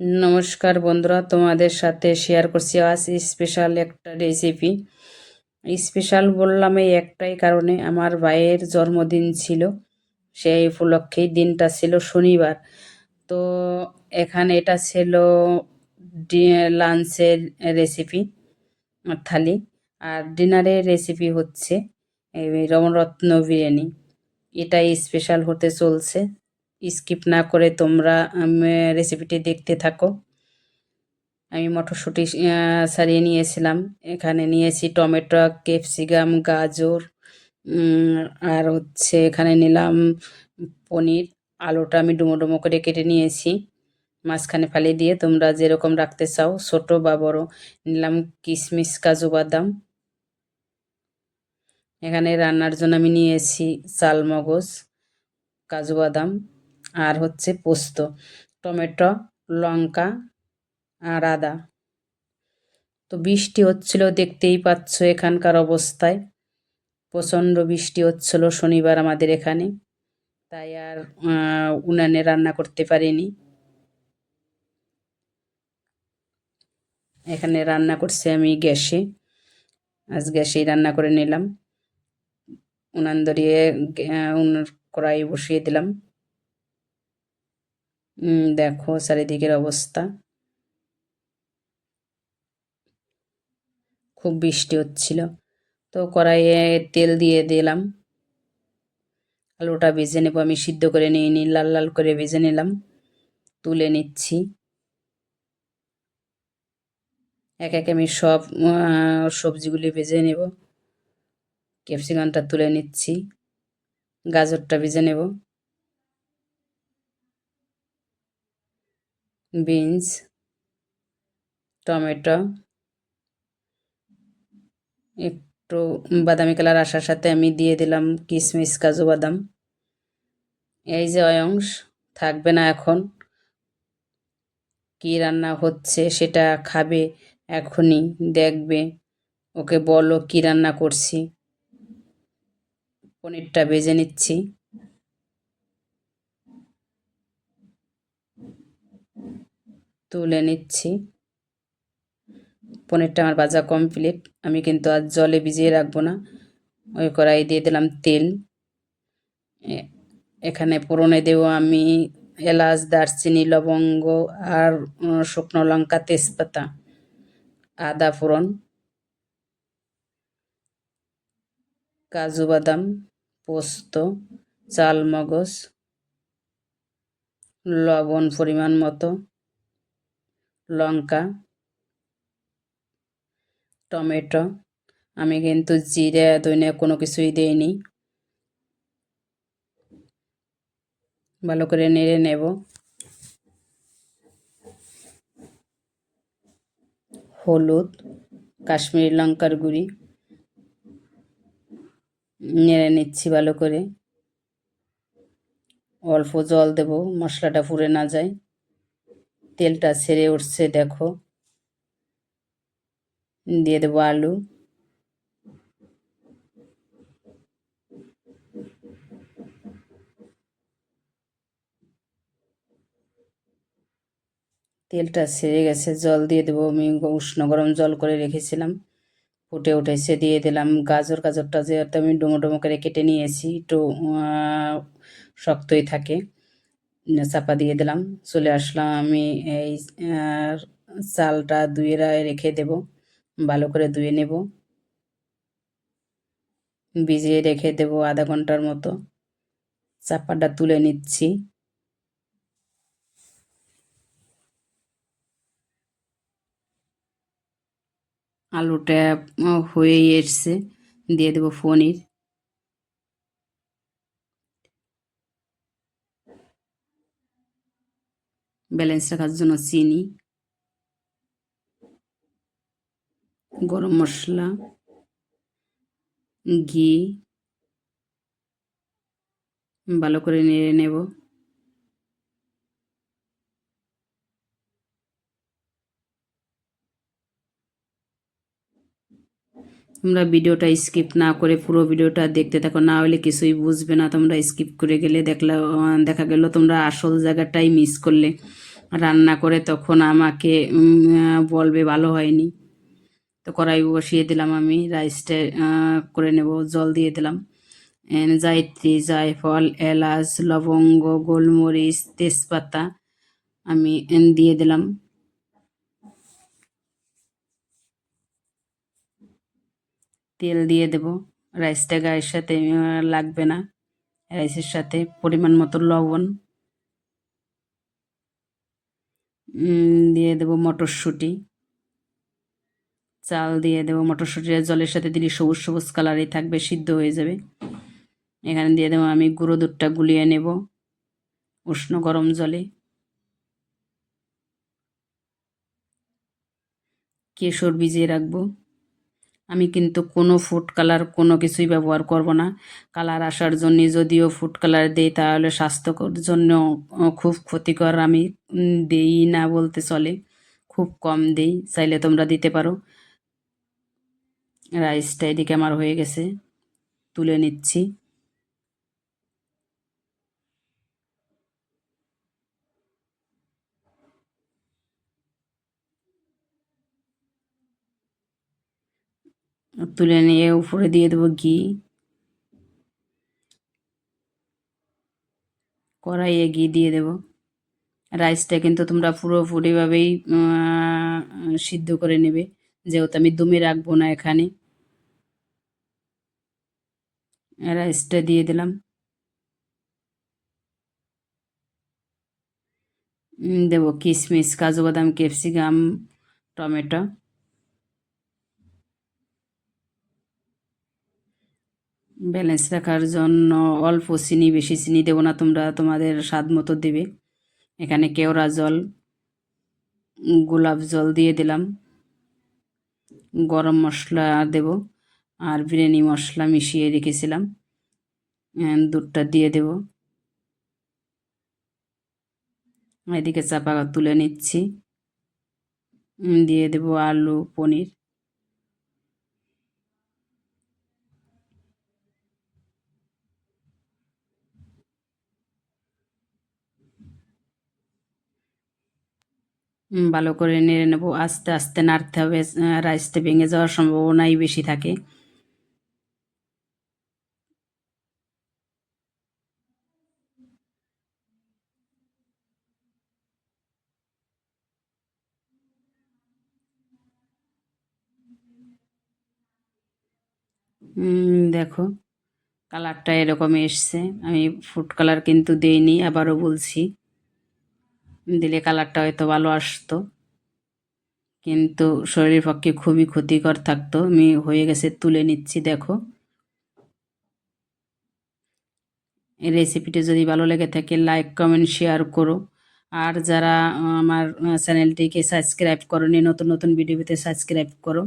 নমস্কার বন্ধুরা, তোমাদের সাথে শেয়ার করছি। আজ স্পেশাল একটা রেসিপি স্পেশাল বললাম এই একটাই কারণে, আমার ভাইয়ের জন্মদিন ছিল, সেই উপলক্ষেই দিনটা ছিল শনিবার। তো এখানে এটা ছিল লাঞ্চের রেসিপি থালি। আর ডিনারের রেসিপি হচ্ছে রমরত্ন বিরিয়ানি। এটাই স্পেশাল হতে চলছে। স্কিপ না করে তোমরা রেসিপিটি দেখতে থাকো। আমি মটরশুঁটি সারিয়ে নিয়েছিলাম। এখানে নিয়েছি টমেটো, ক্যাপসিকাম, গাজর আর হচ্ছে এখানে নিলাম পনির। আলুটা আমি ডুমো ডুমো করে কেটে নিয়েছি। মাঝখানে ফালিয়ে দিয়ে তোমরা যেরকম রাখতে চাও, ছোট বা বড়, নিলাম কিশমিশ কাজু বাদাম। এখানে রান্নার জন্য আমি নিয়েছি চাল মগজ কাজু বাদাম। আর হচ্ছে পোস্ত, টমেটো, লঙ্কা আর আদা। তো বৃষ্টি হচ্ছিল, দেখতেই পাচ্ছ এখানকার অবস্থায়। প্রচণ্ড বৃষ্টি হচ্ছিল শনিবার আমাদের এখানে। তাই আর উনানে রান্না করতে পারিনি। এখানে রান্না করছি আমি গ্যাসে। আজ গ্যাসেই রান্না করে নিলাম। উনান ধরিয়ে কড়াই বসিয়ে দিলাম। দেখো চারিদিকের অবস্থা। খুব বৃষ্টি হচ্ছিল। তো কড়াইয়ে তেল দিয়ে দিলাম। আলুটা ভেজে নেব, আমি সিদ্ধ করে নিয়ে লাল লাল করে ভেজে নিলাম। তুলে নিচ্ছি। এক এক আমি সব সবজিগুলি ভেজে নেব। ক্যাপসিকামটা তুলে নিচ্ছি। গাজরটা ভেজে নেব। বিনস, টমেটো, একটু বাদামি কালার আসার সাথে আমি দিয়ে দিলাম কিশমিশ কাজু বাদাম। এই যে অংশ থাকবে না এখন। কি রান্না হচ্ছে সেটা খাবে এখনই, দেখবে। ওকে বলো কি রান্না করছি। পনিরটা ভেজে নিচ্ছি। তুলে নিচ্ছি। পনিরটা আমার ভাজা কমপ্লিট আমি কিন্তু আর জলে ভিজিয়ে রাখব না। ওই কড়াই দিয়ে দিলাম তেল। এখানে পুরনে দেবো আমি এলাচ, দারচিনি, লবঙ্গ আর শুকনো লঙ্কা, তেজপাতা। আদা ফোড়ন। কাজু বাদাম, পোস্ত চাল মগজ লবণ পরিমাণ মতো। লঙ্কা, টমেটো। আমি কিন্তু জিরে ধনে কোনো কিছুই দেইনি। ভালো করে নেড়ে নেব। হলুদ, কাশ্মীরি লঙ্কার গুঁড়ি। নেড়ে নিচ্ছি ভালো করে। অল্প জল দেব, মশলাটা পুড়ে না যায়। তেলটা ছেড়ে উঠছে, দেখো। দিয়ে দেবো আলু। তেলটা ছেড়ে গেছে, জল দিয়ে দেবো। আমি উষ্ণ গরম জল করে রেখেছিলাম, ফুটে উঠেছে, দিয়ে দিলাম। গাজর, গাজরটা যেহেতু আমি ডুমো ডুমো করে কেটে নিয়েছি, একটু শক্তই থাকে। চাপা দিয়ে দিলাম, চলে আসলাম আমি এই চালটা ধুয়ে রেখে দেব, ভালো করে ধুয়ে নেব। ভিজিয়ে রেখে দেব আধা ঘণ্টার মতো। চাপাটা তুলে নিচ্ছি। আলুটা হয়েই এসছে, দিয়ে দেবো পনির। ব্যালেন্স রাখার জন্য চিনি গরম মশলা ঘি ভালো করে নেড়ে নেব। তোমরা ভিডিওটা স্কিপ না করে পুরো ভিডিওটা দেখতে থাকো, না হলে কিছুই বুঝবে না। তোমরা স্কিপ করে গেলে দেখলে দেখা গেল তোমরা আসল জায়গাটাই মিস করলে। রান্না করে তখন আমাকে বলবে ভালো হয়নি। তো কড়াই বসিয়ে দিলাম আমি রাইসটা করে নেব, জল দিয়ে দিলাম। জায়ত্রী, জায়ফল, এলাচ, লবঙ্গ, গোলমরিচ, তেজপাতা আমি দিয়ে দিলাম। তেল দিয়ে দেব। রাইসটা গায়ের সাথে লাগবে না। রাইসের সাথে পরিমাণ মতো লবণ। দিয়ে দেব মটরশুঁটি। চাল দিয়ে দেবো মটরশুঁটিটা জলের সাথে দিলে সবুজ সবুজ কালারই থাকবে, সিদ্ধ হয়ে যাবে। এখানে দিয়ে দেবো আমি গুঁড়ো দুধটা গুলিয়ে নেব উষ্ণ গরম জলে। কেশর ভিজিয়ে রাখব। আমি কিন্তু কোনো ফুড কালার কোনো কিছুই ব্যবহার করব না। কালার আসার জন্য যদিও ফুড কালার দিই, তাহলে স্বাস্থ্যকর জন্য খুব ক্ষতিকর আমি দিই না বলতে চলে। খুব কম দিই, চাইলে তোমরা দিতে পারো। রাইসটা এদিকে আমার হয়ে গেছে। তুলে নিচ্ছি। তুলে নিয়ে উপরে দিয়ে দেবো ঘি। কড়াইয়ে ঘি দিয়ে দেব। রাইসটা কিন্তু তোমরা পুরোপুরিভাবেই সিদ্ধ করে নেবে। যেহেতু আমি দমে রাখব না এখানে। রাইসটা দিয়ে দিলাম। দেবো কিশমিশ কাজু বাদাম, ক্যাপসিকাম, টমেটো। ব্যালেন্স রাখার জন্য অল্প চিনি, বেশি চিনি দেবো না, তোমরা তোমাদের স্বাদ মতো দেবে। এখানে কেওড়া জল, গোলাপ জল দিয়ে দিলাম। গরম মশলা দেব আর বিরিয়ানি মশলা মিশিয়ে রেখেছিলাম। দুধটা দিয়ে দেব। এদিকে চাপা তুলে নিচ্ছি। দিয়ে দেব আলু, পনির। ভালো করে নেড়ে নেব। আস্তে আস্তে নাড়তে হবে রাইসটা ভেঙে যাওয়ার সম্ভাবনাই বেশি থাকে। দেখো, কালারটা এরকম এসছে। আমি ফুড কালার কিন্তু দেইনি, আবারও বলছি। দিলে কালারটা হয়তো ভালো আসতো। কিন্তু শরীরের পক্ষে খুবই ক্ষতিকর থাকতো। আমি হয়ে গেছে, তুলে নিচ্ছি, দেখো। এই রেসিপিটি যদি ভালো লেগে থাকে লাইক কমেন্ট শেয়ার করো। আর যারা আমার চ্যানেলটিকে সাবস্ক্রাইব করনি, নতুন নতুন ভিডিও পেতে সাবস্ক্রাইব করো।